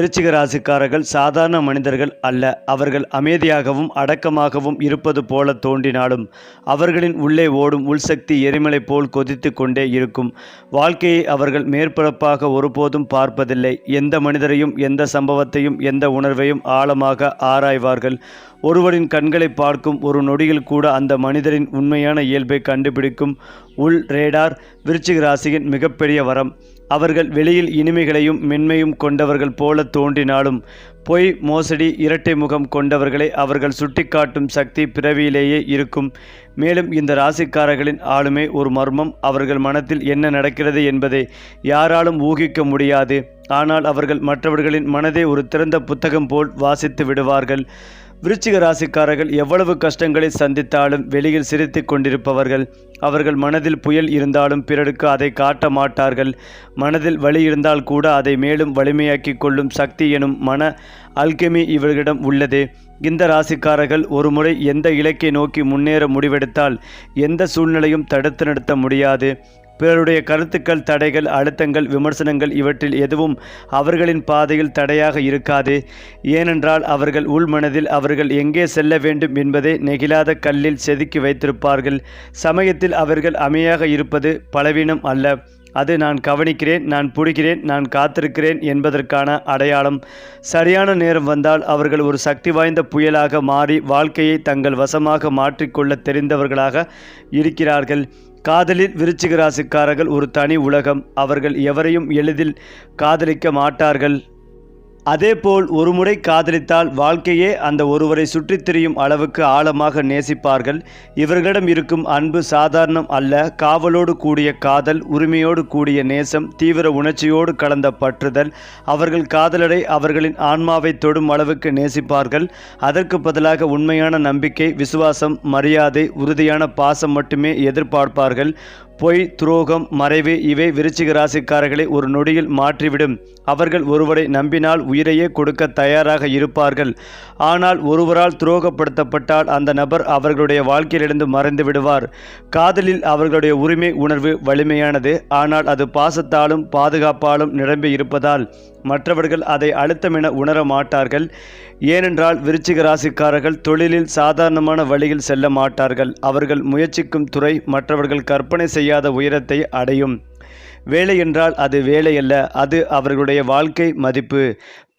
விருச்சிக ராசிக்காரர்கள் சாதாரண மனிதர்கள் அல்ல. அவர்கள் அமைதியாகவும் அடக்கமாகவும் இருப்பது போல தோன்றினாலும் அவர்களின் உள்ளே ஓடும் உள்சக்தி எரிமலை போல் கொதித்து கொண்டே இருக்கும். வாழ்க்கையை அவர்கள் மேற்பரப்பாக ஒருபோதும் பார்ப்பதில்லை. எந்த மனிதரையும் எந்த சம்பவத்தையும் எந்த உணர்வையும் ஆழமாக ஆராய்வார்கள். ஒருவரின் கண்களை பார்க்கும் ஒரு நொடியில் கூட அந்த மனிதரின் உண்மையான இயல்பை கண்டுபிடிக்கும் உள் ரேடார் விருச்சிக ராசியின் மிகப்பெரிய வரம். அவர்கள் வெளியில் இனிமைகளையும் மென்மையும் கொண்டவர்கள் போல தோன்றினாலும் பொய் மோசடி இரட்டை முகம் கொண்டவர்களை அவர்கள் சுட்டிக்காட்டும் சக்தி பிறவியிலேயே இருக்கும். மேலும் இந்த ராசிக்காரர்களின் ஆளுமை ஒரு மர்மம். அவர்கள் மனத்தில் என்ன நடக்கிறது என்பதை யாராலும் ஊகிக்க முடியாது. ஆனால் அவர்கள் மற்றவர்களின் மனதை ஒரு திறந்த புத்தகம் போல் வாசித்து விடுவார்கள். விருச்சிக ராசிக்காரர்கள் எவ்வளவு கஷ்டங்களை சந்தித்தாலும் வெளியில் சிரித்து கொண்டிருப்பவர்கள். அவர்கள் மனதில் புயல் இருந்தாலும் பிறருக்கு அதை காட்ட மாட்டார்கள். மனதில் வலி இருந்தால் கூட அதை மேலும் வலிமையாக்கி கொள்ளும் சக்தி எனும் மன அல்கெமி இவர்களிடம் உள்ளது. இந்த ராசிக்காரர்கள் ஒருமுறை எந்த இலக்கை நோக்கி முன்னேற முடிவெடுத்தால் எந்த சூழ்நிலையும் தடுத்து நிறுத்த முடியாது. பிறருடைய கருத்துக்கள் தடைகள் அழுத்தங்கள் விமர்சனங்கள் இவற்றில் எதுவும் அவர்களின் பாதையில் தடையாக இருக்காது. ஏனென்றால் அவர்கள் உள்மனதில் அவர்கள் எங்கே செல்ல வேண்டும் என்பதை நெகிழாத கல்லில் செதுக்கி வைத்திருப்பார்கள். சமயத்தில் அவர்கள் அமையாக இருப்பது பலவீனம் அல்ல. அது நான் கவனிக்கிறேன் நான் பிடிக்கிறேன் நான் காத்திருக்கிறேன் என்பதற்கான அடையாளம். சரியான நேரம் வந்தால் அவர்கள் ஒரு சக்தி வாய்ந்த புயலாக மாறி வாழ்க்கையை தங்கள் வசமாக மாற்றிக்கொள்ள தெரிந்தவர்களாக இருக்கிறார்கள். காதலில் விருச்சிக ராசிக்காரர்கள் ஒரு தனி உலகம். அவர்கள் எவரையும் எளிதில் காதலிக்க மாட்டார்கள். அதேபோல் ஒருமுறை காதலித்தால் வாழ்க்கையே அந்த ஒருவரை சுற்றித் திரியும் அளவுக்கு ஆழமாக நேசிப்பார்கள். இவர்களிடம் இருக்கும் அன்பு சாதாரணம் அல்ல. காவலோடு கூடிய காதல் உரிமையோடு கூடிய நேசம் தீவிர உணர்ச்சியோடு கலந்த பற்றுதல். அவர்கள் காதலரை அவர்களின் ஆன்மாவை தொடும் அளவுக்கு நேசிப்பார்கள். அதற்கு பதிலாக உண்மையான நம்பிக்கை விசுவாசம் மரியாதை உறுதியான பாசம் மட்டுமே எதிர்பார்ப்பார்கள். பொய் துரோகம் மறைவு இவை விருச்சிக ராசிக்காரர்களை ஒரு நொடியில் மாற்றிவிடும். அவர்கள் ஒருவரை நம்பினால் உயிரையே கொடுக்க தயாராக இருப்பார்கள். ஆனால் ஒருவரால் துரோகப்படுத்தப்பட்டால் அந்த நபர் அவர்களுடைய வாழ்க்கையிலிருந்து மறைந்து விடுவார். காதலில் அவர்களுடைய உரிமை உணர்வு வலிமையானது. ஆனால் அது பாசத்தாலும் பாதுகாப்பாலும் நிரம்பி இருப்பதால் மற்றவர்கள் அதை அழுத்தமென உணர மாட்டார்கள். ஏனென்றால் விருச்சிக ராசிக்காரர்கள் தொழிலில் சாதாரணமான வழியில் செல்ல மாட்டார்கள். அவர்கள் முயற்சிக்கும் துறை மற்றவர்கள் கற்பனை செய்யாத உயரத்தை அடையும். வேலை என்றால் அது வேலையல்ல அது அவர்களுடைய வாழ்க்கை மதிப்பு.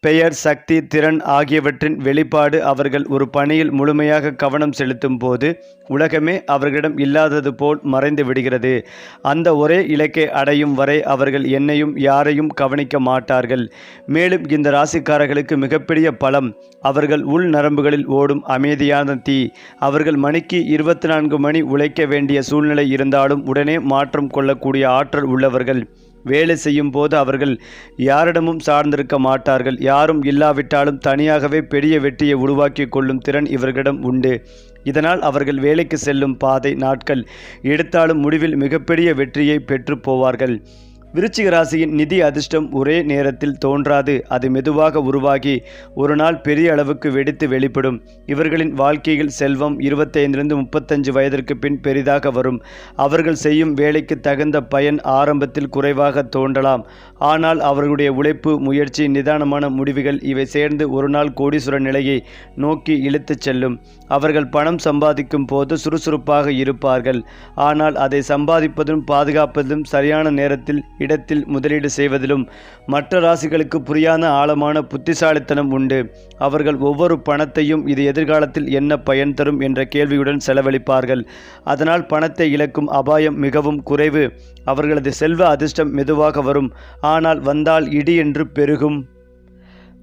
பெயர் சக்தி திறன் ஆகியவற்றின் வெளிப்பாடு அவர்கள் ஒரு பணியில் முழுமையாக கவனம் செலுத்தும் போது உலகமே அவர்களிடம் இல்லாதது போல் மறைந்து விடுகிறது. அந்த ஒரே இலக்கை அடையும் வரை அவர்கள் என்னையும் யாரையும் கவனிக்க மாட்டார்கள். மேலும் இந்த ராசிக்காரர்களுக்கு மிகப்பெரிய பலம். அவர்கள் உள் நரம்புகளில் ஓடும் அமைதியான தீ. அவர்கள் மணிக்கு இருபத்தி நான்கு மணி உழைக்க வேண்டிய சூழ்நிலை இருந்தாலும் உடனே மாற்றம் கொள்ளக்கூடிய ஆற்றல் உள்ளவர்கள். வேலை செய்யும் போது அவர்கள் யாரிடமும் சார்ந்திருக்க மாட்டார்கள். யாரும் இல்லாவிட்டாலும் தனியாகவே பெரிய வெற்றியை உருவாக்கி கொள்ளும் திறன் இவர்களிடம் உண்டு. இதனால் அவர்கள் வேலைக்கு செல்லும் பாதை நாட்கள் எடுத்தாலும் முடிவில் மிகப்பெரிய வெற்றியை பெற்று போவார்கள். விருச்சிக ராசியின் நிதி அதிர்ஷ்டம் ஒரே நேரத்தில் தோன்றாது. அது மெதுவாக உருவாகி ஒரு நாள் பெரிய அளவுக்கு வெடித்து வெளிப்படும். இவர்களின் வாழ்க்கையில் செல்வம் இருபத்தைந்திலிருந்து முப்பத்தஞ்சு வயதிற்கு பின் பெரிதாக வரும். அவர்கள் செய்யும் வேலைக்கு தகுந்த பயன் ஆரம்பத்தில் குறைவாக தோன்றலாம். ஆனால் அவர்களுடைய உழைப்பு முயற்சி நிதானமான முடிவுகள் இவை சேர்ந்து ஒரு நாள் கோடீஸ்வர நிலையை நோக்கி இழுத்துச் செல்லும். அவர்கள் பணம் சம்பாதிக்கும் போது சுறுசுறுப்பாக இருப்பார்கள். ஆனால் அதை சம்பாதிப்பதும் பாதுகாப்பதும் சரியான நேரத்தில் இடத்தில் முதலீடு செய்வதிலும் மற்ற ராசிகளுக்கு புரியாத ஆழமான புத்திசாலித்தனம் உண்டு. அவர்கள் ஒவ்வொரு பணத்தையும் இது எதிர்காலத்தில் என்ன பயன் தரும் என்ற கேள்வியுடன் செலவழிப்பார்கள். அதனால் பணத்தை இழக்கும் அபாயம் மிகவும் குறைவு. அவர்களது செல்வ அதிர்ஷ்டம் மெதுவாக வரும். ஆனால் வந்தால் இடி என்று பெருகும்.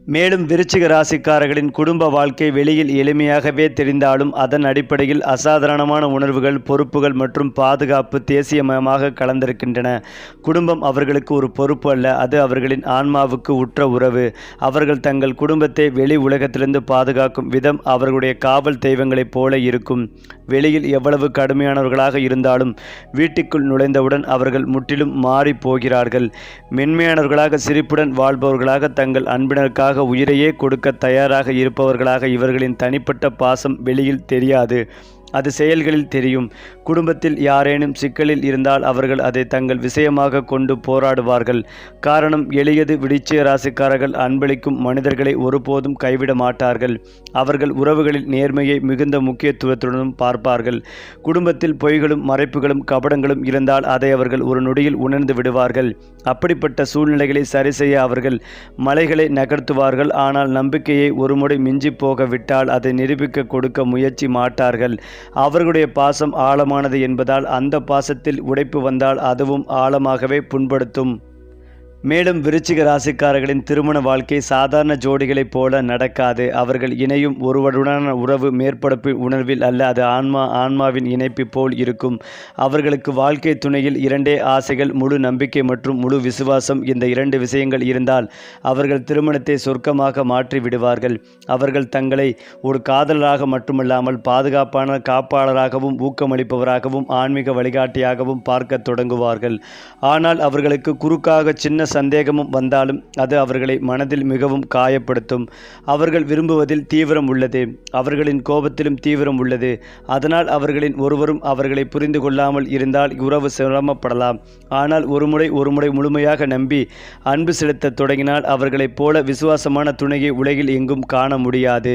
மேலும் விருச்சிக ராசிக்காரர்களின் குடும்ப வாழ்க்கை வெளியில் எளிமையாகவே தெரிந்தாலும் அதன் அடிப்படையில் அசாதாரணமான உணர்வுகள் பொறுப்புகள் மற்றும் பாதுகாப்பு தேசியமயமாக கலந்திருக்கின்றன. குடும்பம் அவர்களுக்கு ஒரு பொறுப்பு அல்ல அது அவர்களின் ஆன்மாவுக்கு உற்ற உறவு. அவர்கள் தங்கள் குடும்பத்தை வெளி உலகத்திலிருந்து பாதுகாக்கும் விதம் அவர்களுடைய காவல் தெய்வங்களைப் போல இருக்கும். வெளியில் எவ்வளவு கடுமையானவர்களாக இருந்தாலும் வீட்டுக்குள் நுழைந்தவுடன் அவர்கள் முற்றிலும் மாறி போகிறார்கள். மென்மையானவர்களாக சிரிப்புடன் வாழ்பவர்களாக தங்கள் அன்பினருக்காக உயிரையே கொடுக்க தயாராக இருப்பவர்களாக இவர்களின் தனிப்பட்ட பாசம் வெளியில் தெரியாது. அது செயல்களில் தெரியும். குடும்பத்தில் யாரேனும் சிக்கலில் இருந்தால் அவர்கள் அதை தங்கள் விஷயமாக கொண்டு போராடுவார்கள். காரணம் எளியது விடிச்சிய ராசிக்காரர்கள் அன்பளிக்கும் மனிதர்களை ஒருபோதும் கைவிட மாட்டார்கள். அவர்கள் உறவுகளில் நேர்மையை மிகுந்த முக்கியத்துவத்துடனும் பார்ப்பார்கள். குடும்பத்தில் பொய்களும் மறைப்புகளும் கபடங்களும் இருந்தால் அதை அவர்கள் ஒரு நொடியில் உணர்ந்து விடுவார்கள். அப்படிப்பட்ட சூழ்நிலைகளை சரி செய்ய அவர்கள் மலைகளை நகர்த்துவார்கள். ஆனால் நம்பிக்கையை ஒருமுறை மிஞ்சி போக விட்டால் அதை நிரூபிக்க கொடுக்க முயற்சி மாட்டார்கள். அவர்களுடைய பாசம் ஆழமானது என்பதால் அந்த பாசத்தில் உடைப்பு வந்தால் அதுவும் ஆழமாகவே புண்படுத்தும். மேலும் விருச்சிக ராசிக்காரர்களின் திருமண வாழ்க்கை சாதாரண ஜோடிகளைப் போல நடக்காது. அவர்கள் இணையும் ஒருவருடனான உறவு மேற்படப்பு உணர்வில் அல்ல அது ஆன்மா ஆன்மாவின் இணைப்பு போல் இருக்கும். அவர்களுக்கு வாழ்க்கை துணையில் இரண்டே ஆசைகள் முழு நம்பிக்கை மற்றும் முழு விசுவாசம் இந்த இரண்டு விஷயங்கள் இருந்தால் அவர்கள் திருமணத்தை சொர்க்கமாக மாற்றி விடுவார்கள். அவர்கள் தங்களை ஒரு காதலராக மட்டுமல்லாமல் பாதுகாப்பான காப்பாளராகவும் ஊக்கமளிப்பவராகவும் ஆன்மீக வழிகாட்டியாகவும் பார்க்க தொடங்குவார்கள். ஆனால் அவர்களுக்கு குறுக்காக சின்ன சந்தேகமும் வந்தாலும் அது அவர்களை மனதில் மிகவும் காயப்படுத்தும். அவர்கள் விரும்புவதில் தீவிரம் உள்ளது. அவர்களின் கோபத்திலும் தீவிரம் உள்ளது. அதனால் அவர்களின் ஒருவரும் அவர்களை புரிந்து கொள்ளாமல் இருந்தால் உறவு சிரமப்படலாம். ஆனால் ஒருமுறை ஒருமுறை முழுமையாக நம்பி அன்பு செலுத்தத் தொடங்கினால் அவர்களைப் போல விசுவாசமான துணையை உலகில் எங்கும் காண முடியாது.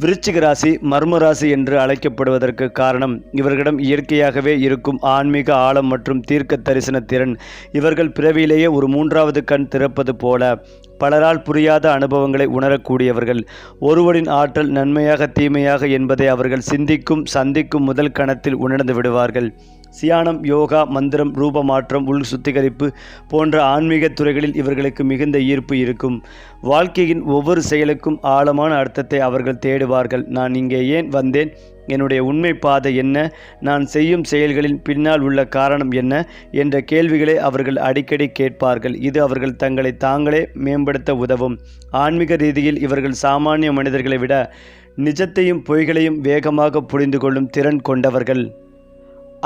விருச்சிக ராசி மர்ம ராசி என்று அழைக்கப்படுவதற்கு காரணம் இவர்களிடம் இயற்கையாகவே இருக்கும் ஆன்மீக ஆழம் மற்றும் தீர்க்க தரிசன திறன். இவர்கள் பிறவியிலேயே ஒரு மூன்றாவது கண் திறப்பது போல பலரால் புரியாத அனுபவங்களை உணரக்கூடியவர்கள். ஒருவரின் ஆற்றல் நன்மையாக தீமையாக என்பதை அவர்கள் சிந்திக்கும் சந்திக்கும் முதல் கணத்தில் உணர்ந்து விடுவார்கள். சியானம் யோகா மந்திரம் ரூப மாற்றம் உள் சுத்திகரிப்பு போன்ற ஆன்மீக துறைகளில் இவர்களுக்கு மிகுந்த ஈர்ப்பு இருக்கும். வாழ்க்கையின் ஒவ்வொரு செயலுக்கும் ஆழமான அர்த்தத்தை அவர்கள் தேடுவார்கள். நான் இங்கே ஏன் வந்தேன்? என்னுடைய உண்மை பாதை என்ன? நான் செய்யும் செயல்களின் பின்னால் உள்ள காரணம் என்ன? என்ற கேள்விகளை அவர்கள் அடிக்கடி கேட்பார்கள். இது அவர்கள் தங்களை தாங்களே மேம்படுத்த உதவும். ஆன்மீக ரீதியில் இவர்கள் சாமானிய மனிதர்களை விட நிஜத்தையும் பொய்களையும் வேகமாக புரிந்து கொள்ளும் திறன் கொண்டவர்கள்.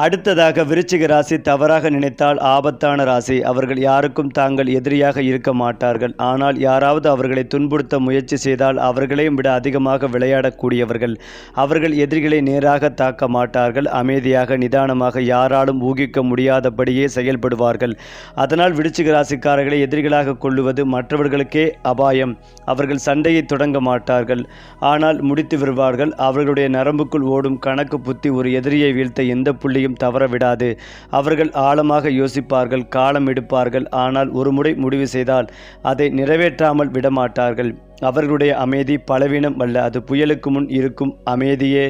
அடுத்ததாக விருச்சிக ராசி தவறாக நினைத்தால் ஆபத்தான ராசி. அவர்கள் யாருக்கும் தாங்கள் எதிரியாக இருக்க மாட்டார்கள். ஆனால் யாராவது அவர்களை துன்புறுத்த முயற்சி செய்தால் அவர்களையும் விட அதிகமாக விளையாடக்கூடியவர்கள். அவர்கள் எதிரிகளை நேராக தாக்க மாட்டார்கள். அமைதியாக நிதானமாக யாராலும் ஊகிக்க முடியாதபடியே செயல்படுவார்கள். அதனால் விருச்சிக ராசிக்காரர்களை எதிரிகளாக கொள்ளுவது மற்றவர்களுக்கே அபாயம். அவர்கள் சண்டையை தொடங்க மாட்டார்கள். ஆனால் முடித்து விடுவார்கள். அவர்களுடைய நரம்புக்குள் ஓடும் கணக்கு புத்தி ஒரு எதிரியை வீழ்த்த எந்த புள்ளியும் எதையும் தவற விடாது அவர்கள் ஆழமாக யோசிப்பார்கள் காலம் எடுப்பார்கள் ஆனால் ஒரு முறை முடிவு செய்தால் அதை நிறைவேற்றாமல் விடமாட்டார்கள். அவர்களுடைய அமைதி பலவீனம் அல்ல அது புயலுக்கு முன் இருக்கும் அமைதியே.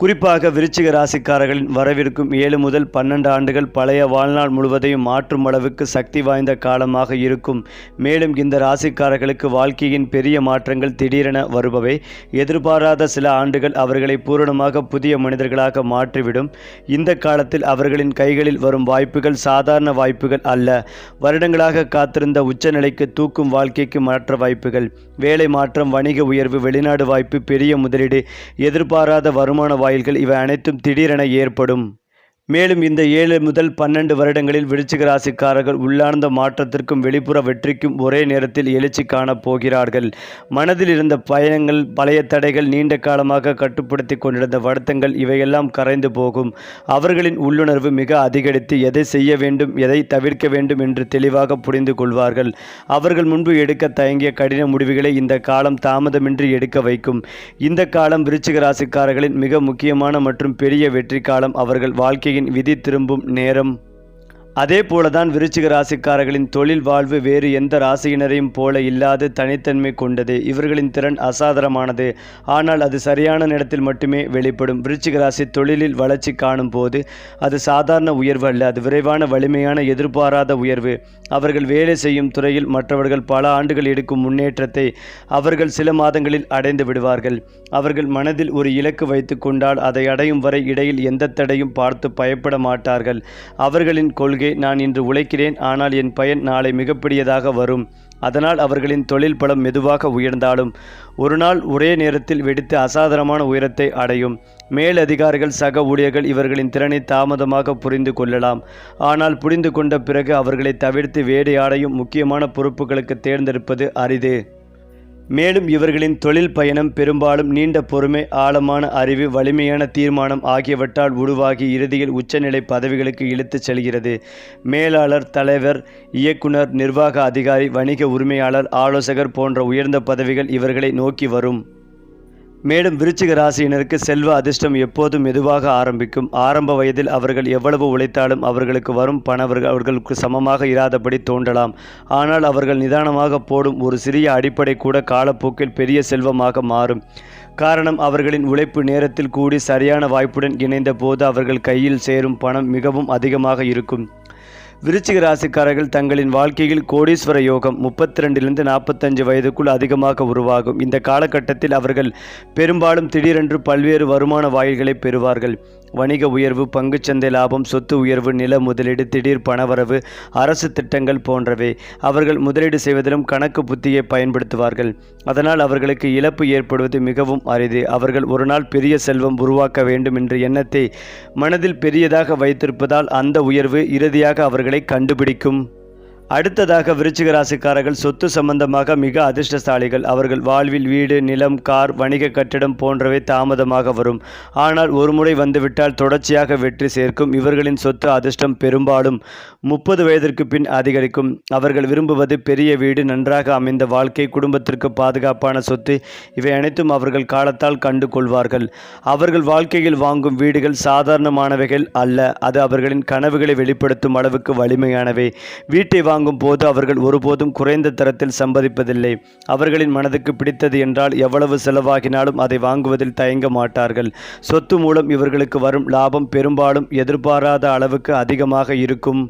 குறிப்பாக விருச்சிக ராசிக்காரர்களின் வரவிருக்கும் ஏழு முதல் பன்னெண்டு ஆண்டுகள் பழைய வாழ்நாள் முழுவதையும் மாற்றும் அளவுக்கு சக்தி வாய்ந்த காலமாக இருக்கும். மேலும் இந்த ராசிக்காரர்களுக்கு வாழ்க்கையின் பெரிய மாற்றங்கள் திடீரென வருபவை. எதிர்பாராத சில ஆண்டுகள் அவர்களை பூரணமாக புதிய மனிதர்களாக மாற்றிவிடும். இந்த காலத்தில் அவர்களின் கைகளில் வரும் வாய்ப்புகள் சாதாரண வாய்ப்புகள் அல்ல. வருடங்களாக காத்திருந்த உச்சநிலைக்கு தூக்கும் வாழ்க்கைக்கு மாற்ற வாய்ப்புகள். வேலை மாற்றம் வணிக உயர்வு வெளிநாடு வாய்ப்பு பெரிய முதலீடு எதிர்பாராத வருமான வாயில்கள் இவை அனைத்தும் திடீரென ஏற்படும். மேலும் இந்த ஏழு முதல் பன்னெண்டு வருடங்களில் விருச்சிக ராசிக்காரர்கள் உள்ளார்ந்த மாற்றத்திற்கும் வெளிப்புற வெற்றிக்கும் ஒரே நேரத்தில் எழுச்சி காணப் போகிறார்கள். மனதில் இருந்த பயணங்கள் பழைய தடைகள் நீண்ட காலமாக கட்டுப்படுத்தி கொண்டிருந்த வருத்தங்கள் இவையெல்லாம் கரைந்து போகும். அவர்களின் உள்ளுணர்வு மிக அதிகரித்து எதை செய்ய வேண்டும் எதை தவிர்க்க வேண்டும் என்று தெளிவாக புரிந்து கொள்வார்கள். அவர்கள் முன்பு எடுக்க தயங்கிய கடின முடிவுகளை இந்த காலம் தாமதமின்றி எடுக்க வைக்கும். இந்த காலம் விருச்சிக ராசிக்காரர்களின் மிக முக்கியமான மற்றும் பெரிய வெற்றி காலம் அவர்கள் ராசியின் விதி திரும்பும் நேரம். அதே போலதான் விருச்சிக ராசிக்காரர்களின் தொழில் வாழ்வு வேறு எந்த ராசியினரையும் போல இல்லாது தனித்தன்மை கொண்டது. இவர்களின் திறன் அசாதாரணமானது. ஆனால் அது சரியான நேரத்தில் மட்டுமே வெளிப்படும். விருச்சிக ராசி தொழிலில் வளர்ச்சி காணும் போது அது சாதாரண உயர்வு அல்ல. அது விரைவான வலிமையான எதிர்பாராத உயர்வு. அவர்கள் வேலை செய்யும் துறையில் மற்றவர்கள் பல ஆண்டுகள் எடுக்கும் முன்னேற்றத்தை அவர்கள் சில மாதங்களில் அடைந்து விடுவார்கள். அவர்கள் மனதில் ஒரு இலக்கு வைத்து கொண்டால் அதை அடையும் வரை இடையில் எந்த தடையும் பார்த்து பயப்பட மாட்டார்கள். அவர்களின் கொள்கை நான் இன்று உழைக்கிறேன் ஆனால் என் பயன் நாளை மிகப்பெரியதாக வரும். அதனால் அவர்களின் தொழில் பலம் மெதுவாக உயர்ந்தாலும் ஒரு நாள் ஒரே நேரத்தில் வெடித்து அசாதாரணமான உயரத்தை அடையும். மேலதிகாரிகள் சக ஊழியர்கள் இவர்களின் திறனை தாமதமாக புரிந்து கொள்ளலாம். ஆனால் புரிந்து கொண்ட பிறகு அவர்களை தவிர்த்து வேடையாடையும் முக்கியமான பொறுப்புகளுக்கு தேர்ந்தெடுப்பது அரிது. மேலும் இவர்களின் தொழில் பயணம் பெரும்பாலும் நீண்ட பொறுமை ஆழமான அறிவு வலிமையான தீர்மானம் ஆகியவற்றால் உருவாகி இறுதியில் உச்சநிலை பதவிகளுக்கு இழுத்துச் செல்கிறது. மேலாளர் தலைவர் இயக்குனர் நிர்வாக அதிகாரி வணிக உரிமையாளர் ஆலோசகர் போன்ற உயர்ந்த பதவிகள் இவர்களை நோக்கி வரும். மேலும் விருச்சிக ராசியினருக்கு செல்வ அதிர்ஷ்டம் எப்போதும் மெதுவாக ஆரம்பிக்கும். ஆரம்ப வயதில் அவர்கள் எவ்வளவு உழைத்தாலும் அவர்களுக்கு வரும் பணவர்கள் அவர்களுக்கு சமமாக இராதபடி தோன்றலாம். ஆனால் அவர்கள் நிதானமாக போடும் ஒரு சிறிய அடிப்படை கூட காலப்போக்கில் பெரிய செல்வமாக மாறும். காரணம் அவர்களின் உழைப்பு நேரத்தில் கூடி சரியான வாய்ப்புடன் இணைந்த போது அவர்கள் கையில் சேரும் பணம் மிகவும் அதிகமாக இருக்கும். விருச்சிக ராசிக்காரர்கள் தங்களின் வாழ்க்கையில் கோடீஸ்வர யோகம் முப்பத்தி ரெண்டிலிருந்து நாற்பத்தஞ்சு வயதுக்குள் அதிகமாக உருவாகும். இந்த காலகட்டத்தில் அவர்கள் பெரும்பாலும் திடீரென்று பல்வேறு வருமான வாயில்களை பெறுவார்கள். வணிக உயர்வு பங்குச்சந்தை லாபம் சொத்து உயர்வு நில முதலீடு திடீர் பணவரவு அரசு திட்டங்கள் போன்றவை. அவர்கள் முதலீடு செய்வதிலும் கணக்கு புத்தியை பயன்படுத்துவார்கள். அதனால் அவர்களுக்கு இழப்பு ஏற்படுவது மிகவும் அரிது. அவர்கள் ஒரு நாள் பெரிய செல்வம் உருவாக்க வேண்டும் என்ற எண்ணத்தை மனதில் பெரியதாக வைத்திருப்பதால் அந்த உயர்வு இறுதியாக அவர்களை கண்டுபிடிக்கும். அடுத்ததாக விருச்சிக ராசிக்காரர்கள் சொத்து சம்பந்தமாக மிக அதிர்ஷ்டசாலிகள். அவர்கள் வாழ்வில் வீடு நிலம் கார் வணிக கட்டிடம் போன்றவை தாமதமாக வரும். ஆனால் ஒருமுறை வந்துவிட்டால் தொடர்ச்சியாக வெற்றி சேர்க்கும். இவர்களின் சொத்து அதிர்ஷ்டம் பெரும்பாலும் முப்பது வயதிற்கு பின் அதிகரிக்கும். அவர்கள் விரும்புவது பெரிய வீடு நன்றாக அமைந்த வாழ்க்கை குடும்பத்திற்கு பாதுகாப்பான சொத்து. இவை அனைத்தும் அவர்கள் காலத்தால் கண்டு கொள்வார்கள். அவர்கள் வாழ்க்கையில் வாங்கும் வீடுகள் சாதாரணமானவைகள் அல்ல. அது அவர்களின் கனவுகளை வெளிப்படுத்தும் அளவுக்கு வலிமையானவை. வீட்டை வாங்கும் போது அவர்கள் ஒருபோதும் குறைந்த தரத்தில் சம்பதிப்பதில்லை. அவர்களின் மனதுக்கு பிடித்தது என்றால் எவ்வளவு செலவாகினாலும் அதை வாங்குவதில் தயங்க மாட்டார்கள். சொத்து மூலம் இவர்களுக்கு வரும் லாபம் பெரும்பாலும் எதிர்பாராத அளவுக்கு அதிகமாக இருக்கும்.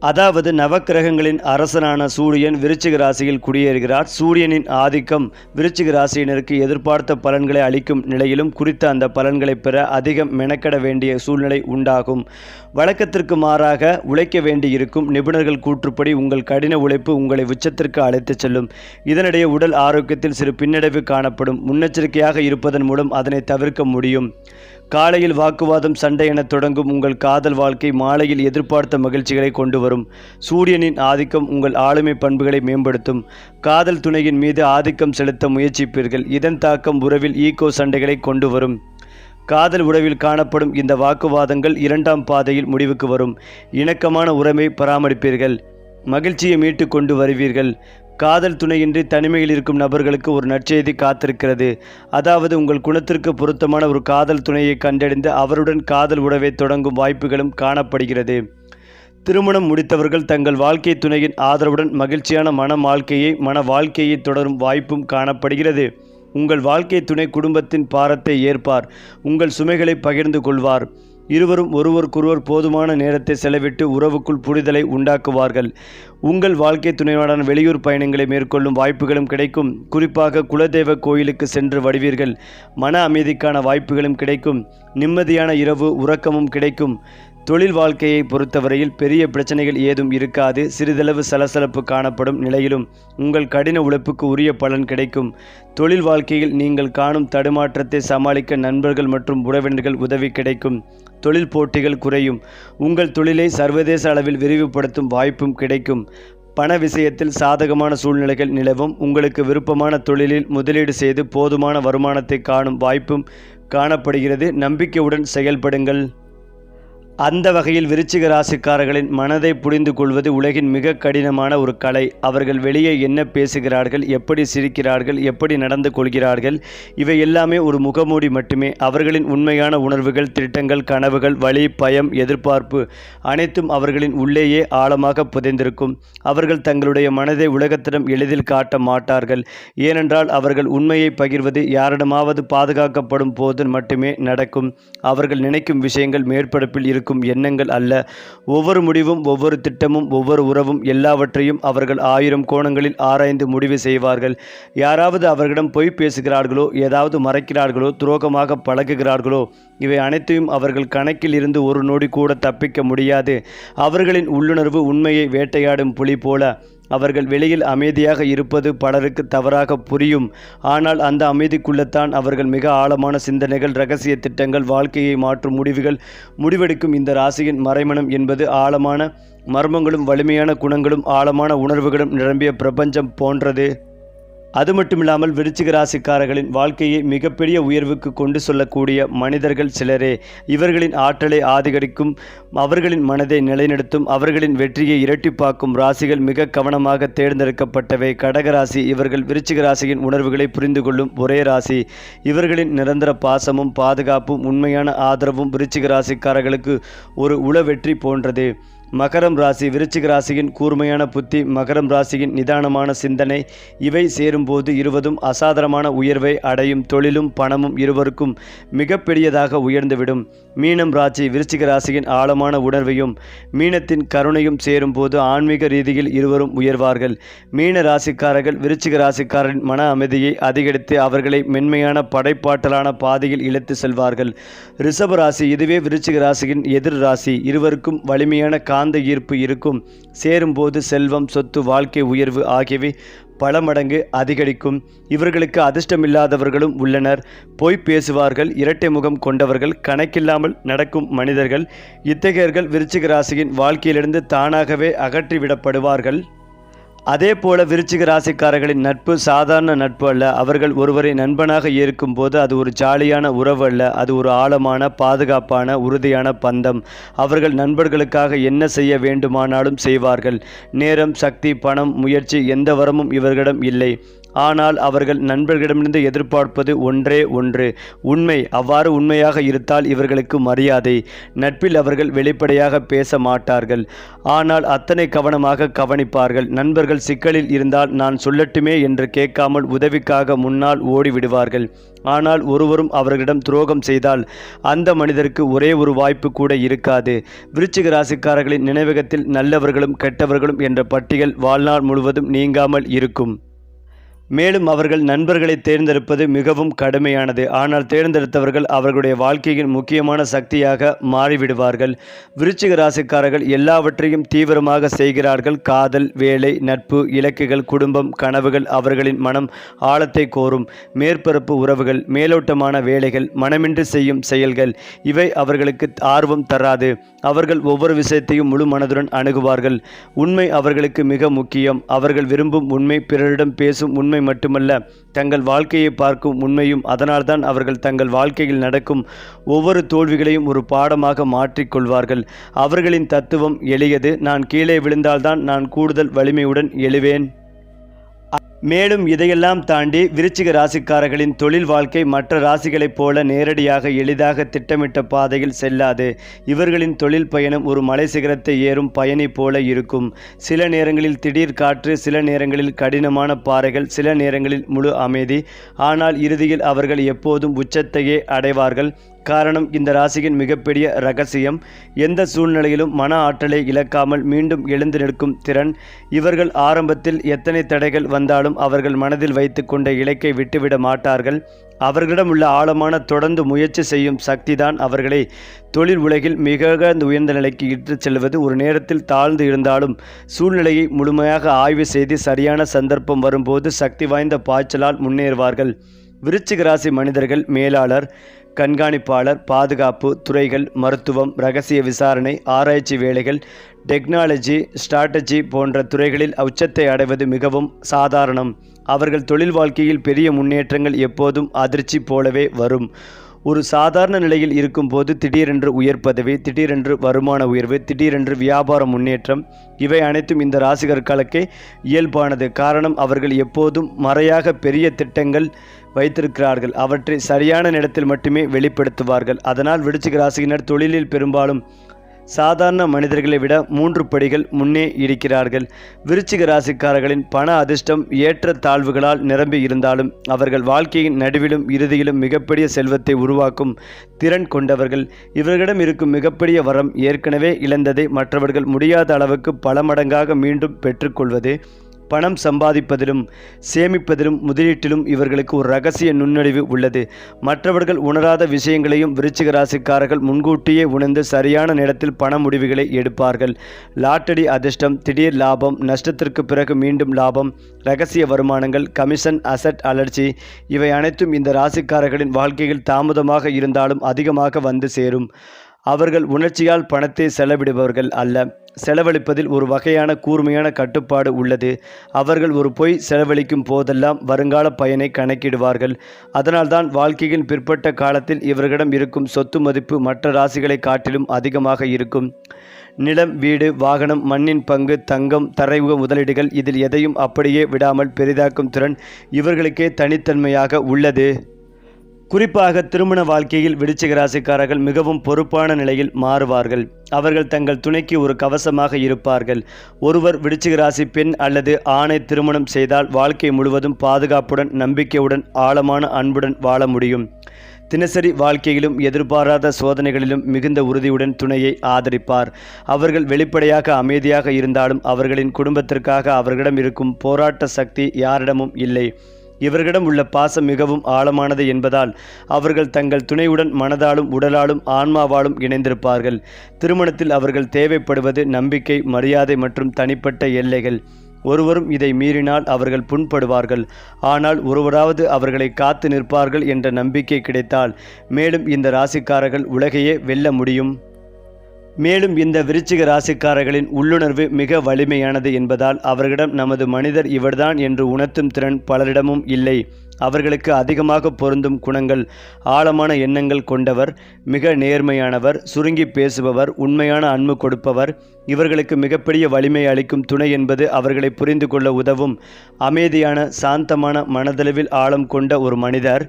அதாவது நவக்கிரகங்களின் அரசனான சூரியன் விருச்சிக ராசியில் குடியேறுகிறார். சூரியனின் ஆதிக்கம் விருச்சிக ராசியினருக்கு எதிர்பார்த்த பலன்களை அளிக்கும் நிலையிலும் குறித்த அந்த பலன்களை பெற அதிகம் மெனக்கட வேண்டிய சூழ்நிலை உண்டாகும். வழக்கத்திற்கு மாறாக உழைக்க வேண்டியிருக்கும் நிபுணர்கள் கூற்றுப்படி உங்கள் கடின உழைப்பு உங்களை உச்சத்திற்கு அழைத்துச் செல்லும். இதனிடையே உடல் ஆரோக்கியத்தில் சிறு பின்னடைவு காணப்படும். முன்னெச்சரிக்கையாக இருப்பதன் மூலம் அதனை தவிர்க்க முடியும். காலையில் வாக்குவாதம் சண்டை என தொடங்கும் உங்கள் காதல் வாழ்க்கை மாலையில் எதிர்பார்த்த மகிழ்ச்சிகளை கொண்டு வரும் சூரியனின் ஆதிக்கம் உங்கள் ஆளுமை பண்புகளை மேம்படுத்தும். காதல் துணையின் மீது ஆதிக்கம் செலுத்த முயற்சிப்பீர்கள். இதன் தாக்கம் உறவில் ஈகோ சண்டைகளை கொண்டு வரும் காதல் உறவில் காணப்படும் இந்த வாக்குவாதங்கள் இரண்டாம் பாதையில் முடிவுக்கு வரும். இணக்கமான உறவை பராமரிப்பீர்கள். மகிழ்ச்சியை மீட்டு கொண்டு வருவீர்கள். காதல் துணையின்றி தனிமையில் இருக்கும் நபர்களுக்கு ஒரு நற்செய்தி காத்திருக்கிறது. அதாவது உங்கள் குணத்திற்கு பொருத்தமான ஒரு காதல் துணையை கண்டறிந்து அவருடன் காதல் உறவை தொடங்கும் வாய்ப்புகளும் காணப்படுகிறது. திருமணம் முடித்தவர்கள் தங்கள் வாழ்க்கை துணையின் ஆதரவுடன் மகிழ்ச்சியான மன வாழ்க்கையை மன வாழ்க்கையை தொடரும் வாய்ப்பும் காணப்படுகிறது. உங்கள் வாழ்க்கை துணை குடும்பத்தின் பாரத்தை ஏற்பார். உங்கள் சுமைகளை பகிர்ந்து கொள்வார். இருவரும் ஒருவருக்கொருவர் போதுமான நேரத்தை செலவிட்டு உறவுக்குள் புரிதலை உண்டாக்குவார்கள். உங்கள் வாழ்க்கை துணையுடன் வெளியூர் பயணங்களை மேற்கொள்ளும் வாய்ப்புகளும் கிடைக்கும். குறிப்பாக குலதெய்வ கோயிலுக்கு சென்று வடிவீர்கள் மன அமைதிக்கான வாய்ப்புகளும் கிடைக்கும். நிம்மதியான இரவு உறக்கமும் கிடைக்கும். தொழில் வாழ்க்கையை பொறுத்தவரையில் பெரிய பிரச்சனைகள் ஏதும் இருக்காது. சிறிதளவு சலசலப்பு காணப்படும் நிலையிலும் உங்கள் கடின உழைப்புக்கு உரிய பலன் கிடைக்கும். தொழில் வாழ்க்கையில் நீங்கள் காணும் தடுமாற்றத்தை சமாளிக்க நண்பர்கள் மற்றும் உறவினர்கள் உதவி கிடைக்கும். தொழில் போட்டிகள் குறையும். உங்கள் தொழிலை சர்வதேச அளவில் விரிவுபடுத்தும் வாய்ப்பும் கிடைக்கும். பண விஷயத்தில் சாதகமான சூழ்நிலைகள் நிலவும். உங்களுக்கு விருப்பமான தொழிலில் முதலீடு செய்து போதுமான வருமானத்தை காணும் வாய்ப்பும் காணப்படுகிறது. நம்பிக்கையுடன் செயல்படுங்கள். அந்த வகையில் விருச்சிக ராசிக்காரர்களின் மனதை புரிந்து கொள்வது உலகின் மிக கடினமான ஒரு கலை. அவர்கள் வெளியே என்ன பேசுகிறார்கள் எப்படி சிரிக்கிறார்கள் எப்படி நடந்து கொள்கிறார்கள் இவை எல்லாமே ஒரு முகமூடி மட்டுமே. அவர்களின் உண்மையான உணர்வுகள் திட்டங்கள் கனவுகள் வழி பயம் எதிர்பார்ப்பு அனைத்தும் அவர்களின் உள்ளேயே ஆழமாக புதைந்திருக்கும். அவர்கள் தங்களுடைய மனதை உலகத்திடம் எளிதில் காட்ட மாட்டார்கள். ஏனென்றால் அவர்கள் உண்மையை பகிர்வது யாரிடமாவது பாதுகாக்கப்படும் போது மட்டுமே நடக்கும். அவர்கள் நினைக்கும் விஷயங்கள் மேற்பரப்பில் இருக்கும். எண்ணங்கள் அல்ல. ஒவ்வொரு முடிவும் ஒவ்வொரு திட்டமும் ஒவ்வொரு உறவும் எல்லாவற்றையும் அவர்கள் ஆயிரம் கோணங்களில் ஆராய்ந்து முடிவு செய்வார்கள். யாராவது அவர்களிடம் பொய் பேசுகிறார்களோ ஏதாவது மறைக்கிறார்களோ துரோகமாக பழகுகிறார்களோ இவை அனைத்தையும் அவர்கள் கணக்கில் இருந்து ஒரு நொடி கூட தப்பிக்க முடியாது. அவர்களின் உள்ளுணர்வு உண்மையை வேட்டையாடும் புலி போல. அவர்கள் வெளியில் அமைதியாக இருப்பது பலருக்கு தவறாக புரியும். ஆனால் அந்த அமைதிக்குள்ளத்தான் அவர்கள் மிக ஆழமான சிந்தனைகள் ரகசிய திட்டங்கள் வாழ்க்கையை மாற்றும் முடிவுகள் முடிவெடுக்கும் இந்த ராசியின் மறைமணம் என்பது ஆழமான மர்மங்களும் வலிமையான குணங்களும் ஆழமான உணர்வுகளும் நிரம்பிய பிரபஞ்சம் போன்றது. அது மட்டும் இல்லாமல் விருச்சிக ராசிக்காரர்களின் வாழ்க்கையை மிகப்பெரிய உயர்வுக்கு கொண்டு செல்லக்கூடிய மனிதர்கள் சிலரே. இவர்களின் ஆற்றலை ஆதிகரிக்கும் அவர்களின் மனதை நிலைநிறுத்தும் அவர்களின் வெற்றியை இரட்டிப்பாக்கும் ராசிகள் மிக கவனமாக தேர்ந்தெடுக்கப்பட்டவை. கடகராசி இவர்கள் விருச்சிக ராசியின் உணர்வுகளை புரிந்து கொள்ளும் ஒரே ராசி. இவர்களின் நிரந்தர பாசமும் பாதுகாப்பும் உண்மையான ஆதரவும் விருச்சிக ராசிக்காரர்களுக்கு ஒரு உள வெற்றி போன்றது. மகரம் ராசி விருச்சிக ராசியின் கூர்மையான புத்தி மகரம் ராசியின் நிதானமான சிந்தனை இவை சேரும்போது இருவதும் அசாதாரணமான உயர்வை அடையும் தொழிலும் பணமும் இருவருக்கும் மிகப்பெரியதாக உயர்ந்துவிடும். மீனம் ராசி விருச்சிக ராசியின் ஆழமான உணர்வையும் மீனத்தின் கருணையும் சேரும்போது ஆன்மீக ரீதியில் இருவரும் உயர்வார்கள். மீன ராசிக்காரர்கள் விருச்சிக ராசிக்காரரின் மன அமைதியை அதிகரித்து அவர்களை மென்மையான படைப்பாற்றலான பாதையில் இழுத்து செல்வார்கள். ரிஷப ராசி இதுவே விருச்சிக ராசியின் எதிர் ராசி. இருவருக்கும் வலிமையான காந்த ஈர்ப்பு இருக்கும். சேரும்போது செல்வம் சொத்து வாழ்க்கை உயர்வு ஆகியவை பல மடங்கு அதிகரிக்கும். இவர்களுக்கு அதிர்ஷ்டமில்லாதவர்களும் உள்ளனர். பொய் பேசுவார்கள் இரட்டை முகம் கொண்டவர்கள் கணக்கில்லாமல் நடக்கும் மனிதர்கள். இத்தகையர்கள் விருச்சிக ராசியின் வாழ்க்கையிலிருந்து தானாகவே அகற்றிவிடப்படுவார்கள். அதே போல விருச்சிக ராசிக்காரர்களின் நட்பு சாதாரண நட்பு அல்ல. அவர்கள் ஒருவரை நண்பனாக ஏற்கும் போது அது ஒரு ஜாலியான உறவு அல்ல. அது ஒரு ஆழமான பாதுகாப்பான உறுதியான பந்தம். அவர்கள் நண்பர்களுக்காக என்ன செய்ய வேண்டுமானாலும் செய்வார்கள். நேரம் சக்தி பணம் முயற்சி எந்த வரமும் இவர்களிடம் இல்லை. ஆனால் அவர்கள் நண்பர்களிடமிருந்து எதிர்பார்ப்பது ஒன்றே ஒன்று. உண்மை அவ்வாறு உண்மையாக இருந்தால் இவர்களுக்கு மரியாதை. நட்பில் அவர்கள் வெளிப்படையாக பேச மாட்டார்கள் ஆனால் அத்தனை கவனமாக கவனிப்பார்கள். நண்பர்கள் சிக்கலில் இருந்தால் நான் சொல்லட்டுமே என்று கேட்காமல் உதவிக்காக முன்னால் ஓடிவிடுவார்கள். ஆனால் ஒருவரும் அவர்களிடம் துரோகம் செய்தால் அந்த மனிதருக்கு ஒரே ஒரு வாய்ப்பு கூட இருக்காது. விருச்சிக ராசிக்காரர்களின் நினைவகத்தில் நல்லவர்களும் கெட்டவர்களும் என்ற பட்டியல் வாழ்நாள் முழுவதும் நீங்காமல் இருக்கும். மேலும் அவர்கள் நண்பர்களை தேர்ந்தெடுப்பது மிகவும் கடுமையானது. ஆனால் தேர்ந்தெடுத்தவர்கள் அவர்களுடைய வாழ்க்கையின் முக்கியமான சக்தியாக மாறிவிடுவார்கள். விருச்சிக ராசிக்காரர்கள் எல்லாவற்றையும் தீவிரமாக செய்கிறார்கள். காதல் வேலை நட்பு இலக்குகள் குடும்பம் கனவுகள் அவர்களின் மனம் ஆழத்தை கோரும். மேற்பரப்பு உறவுகள் மேலோட்டமான வேலைகள் மனமின்றி செய்யும் செயல்கள் இவை அவர்களுக்கு ஆர்வம் தராது. அவர்கள் ஒவ்வொரு விஷயத்தையும் முழு மனதுடன் அணுகுவார்கள். உண்மை அவர்களுக்கு மிக முக்கியம். அவர்கள் விரும்பும் உண்மை பிறரிடம் பேசும் உண்மை உண்மை மட்டுமல்ல தங்கள் வாழ்க்கையை பார்க்கும் உண்மையும் அதனால்தான் அவர்கள் தங்கள் வாழ்க்கையில் நடக்கும் ஒவ்வொரு தோல்விகளையும் ஒரு பாடமாக மாற்றிக்கொள்வார்கள் அவர்களின் தத்துவம் எளியது. நான் கீழே விழுந்தால்தான் நான் கூடுதல் வலிமையுடன் எழுவேன். மேலும் இதையெல்லாம் தாண்டி விருச்சிக ராசிக்காரர்களின் தொழில் வாழ்க்கை மற்ற ராசிகளைப் போல நேரடியாக எளிதாக திட்டமிட்ட பாதையில் செல்லாது. இவர்களின் தொழில் பயணம் ஒரு மலை சிகரத்தை ஏறும் பயணி போல இருக்கும். சில நேரங்களில் திடீர் காற்று சில நேரங்களில் கடினமான பாறைகள் சில நேரங்களில் முழு அமைதி. ஆனால் இறுதியில் அவர்கள் எப்போதும் உச்சத்தையே அடைவார்கள். காரணம் இந்த ராசியின் மிகப்பெரிய ரகசியம் எந்த சூழ்நிலையிலும் மன ஆற்றலை இழக்காமல் மீண்டும் எழுந்து நிற்கும் திறன். இவர்கள் ஆரம்பத்தில் எத்தனை தடைகள் வந்தாலும் அவர்கள் மனதில் வைத்து கொண்ட இலக்கை விட்டுவிட மாட்டார்கள். அவர்களிடம் உள்ள ஆழமான தொடர்ந்து முயற்சி செய்யும் சக்திதான் அவர்களை தொழில் உலகில் மிக உயர்ந்த நிலைக்கு இட்டுச் செல்வது. ஒரு நேரத்தில் தாழ்ந்து இருந்தாலும் சூழ்நிலையை முழுமையாக ஆய்வு செய்து சரியான சந்தர்ப்பம் வரும்போது சக்தி வாய்ந்த பாய்ச்சலால் முன்னேறுவார்கள். விருச்சிக ராசி மனிதர்கள் மேலாளர் கண்காணிப்பாளர் பாதுகாப்பு துறைகள் மருத்துவம் ரகசிய விசாரணை ஆராய்ச்சி வேலைகள் டெக்னாலஜி ஸ்ட்ராட்டஜி போன்ற துறைகளில் உச்சத்தை அடைவது மிகவும் சாதாரணம். அவர்கள் தொழில் வாழ்க்கையில் பெரிய முன்னேற்றங்கள் எப்போதும் அதிர்ச்சி போலவே வரும். ஒரு சாதாரண நிலையில் இருக்கும்போது திடீரென்று உயர் பதவி திடீரென்று வருமான உயர்வு திடீரென்று வியாபார முன்னேற்றம் இவை அனைத்தும் இந்த ராசிகர்களுக்கே இயல்பானது. காரணம் அவர்கள் எப்போதும் மறையாக பெரிய திட்டங்கள் வைத்திருக்கிறார்கள். அவற்றை சரியான நேரத்தில் மட்டுமே வெளிப்படுத்துவார்கள். அதனால் விருச்சிக ராசியினர் தொழிலில் பெரும்பாலும் சாதாரண மனிதர்களை விட மூன்று படிகள் முன்னே இருக்கிறார்கள். விருச்சிக ராசிக்காரர்களின் பண அதிர்ஷ்டம் ஏற்ற தாழ்வுகளால் நிரம்பி இருந்தாலும் அவர்கள் வாழ்க்கையின் நடுவிலும் இறுதியிலும் மிகப்பெரிய செல்வத்தை உருவாக்கும் திறன் கொண்டவர்கள். இவர்களிடம் இருக்கும் மிகப்பெரிய வரம் ஏற்கனவே இழந்ததை மற்றவர்கள் முடியாத அளவுக்கு பல மடங்காக மீண்டும் பெற்றுக்கொள்வது. பணம் சம்பாதிப்பதிலும் சேமிப்பதிலும் முதலீட்டிலும் இவர்களுக்கு ஒரு ரகசிய நுண்ணறிவு உள்ளது. மற்றவர்கள் உணராத விஷயங்களையும் விருச்சிக ராசிக்காரர்கள் முன்கூட்டியே உணர்ந்து சரியான நேரத்தில் பண முடிவுகளை எடுப்பார்கள். லாட்டரி அதிர்ஷ்டம் திடீர் லாபம் நஷ்டத்திற்கு பிறகு மீண்டும் லாபம் ரகசிய வருமானங்கள் கமிஷன் அசட் அலர்ச்சி இவை அனைத்தும் இந்த ராசிக்காரர்களின் வாழ்க்கையில் தாமதமாக இருந்தாலும் அதிகமாக வந்து சேரும். அவர்கள் உணர்ச்சியால் பணத்தை செலவிடுபவர்கள் அல்ல. செலவழிப்பதில் ஒரு வகையான கூர்மையான கட்டுப்பாடு உள்ளது. அவர்கள் ஒரு பொய் செலவழிக்கும் போதெல்லாம் வருங்கால பயனை கணக்கிடுவார்கள். அதனால்தான் வாழ்க்கையின் பிற்பட்ட காலத்தில் இவர்களிடம் இருக்கும் சொத்து மதிப்பு மற்ற ராசிகளை காட்டிலும் அதிகமாக இருக்கும். நிலம் வீடு வாகனம் மண்ணின் பங்கு தங்கம் தரையுக முதலீடுகள் இதில் எதையும் அப்படியே விடாமல் பெரிதாக்கும் திறன் இவர்களுக்கே தனித்தன்மையாக உள்ளது. குறிப்பாக திருமண வாழ்க்கையில் விடுச்சிக ராசிக்காரர்கள் மிகவும் பொறுப்பான நிலையில் மாறுவார்கள். அவர்கள் தங்கள் துணைக்கு ஒரு கவசமாக இருப்பார்கள். ஒருவர் விடுச்சிக ராசி பெண் அல்லது ஆணை திருமணம் செய்தால் வாழ்க்கை முழுவதும் பாதுகாப்புடன் நம்பிக்கையுடன் ஆழமான அன்புடன் வாழ முடியும். தினசரி வாழ்க்கையிலும் எதிர்பாராத சோதனைகளிலும் மிகுந்த உறுதியுடன் துணையை ஆதரிப்பார். அவர்கள் வெளிப்படையாக அமைதியாக இருந்தாலும் அவர்களின் குடும்பத்திற்காக அவர்களிடம் இருக்கும் போராட்ட சக்தி யாரிடமும் இல்லை. இவர்களிடம் உள்ள பாசம் மிகவும் ஆழமானது என்பதால் அவர்கள் தங்கள் துணையுடன் மனதாலும் உடலாலும் ஆன்மாவாலும் இணைந்திருப்பார்கள். திருமணத்தில் அவர்கள் தேவைப்படுவது நம்பிக்கை மரியாதை மற்றும் தனிப்பட்ட எல்லைகள். ஒருவரும் இதை மீறினால் அவர்கள் புண்படுவார்கள். ஆனால் ஒருவராவது அவர்களை காத்து நிற்பார்கள் என்ற நம்பிக்கை கிடைத்தால் மேலும் இந்த ராசிக்காரர்கள் உலகையே வெல்ல முடியும். மேலும் இந்த விருச்சிக ராசிக்காரர்களின் உள்ளுணர்வு மிக வலிமையானது என்பதால் அவர்களிடம் நமது மனிதர் இவர்தான் என்று உணர்த்தும் திறன் பலரிடமும் இல்லை. அவர்களுக்கு அதிகமாக பொருந்தும் குணங்கள் ஆழமான எண்ணங்கள் கொண்டவர் மிக நேர்மையானவர் சுருங்கி பேசுபவர் உண்மையான அன்பு கொடுப்பவர். இவர்களுக்கு மிகப்பெரிய வலிமை அளிக்கும் துணை என்பது அவர்களை புரிந்து கொள்ள உதவும். அமைதியான சாந்தமான மனதளவில் ஆழம் கொண்ட ஒரு மனிதர்.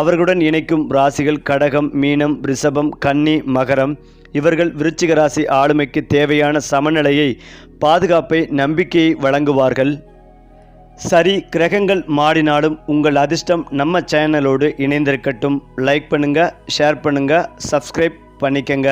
அவர்களுடன் இணைக்கும் ராசிகள் கடகம் மீனம் ரிஷபம் கன்னி மகரம். இவர்கள் விருச்சிக ராசி ஆளுமைக்கு தேவையான சமநிலையை பாதுகாப்பை நம்பிக்கையை வழங்குவார்கள். சரி கிரகங்கள் மாடினாலும் உங்கள் அதிர்ஷ்டம் நம்ம சேனலோடு இணைந்திருக்கட்டும். லைக் பண்ணுங்கள் ஷேர் பண்ணுங்கள் சப்ஸ்கிரைப் பண்ணிக்கங்க.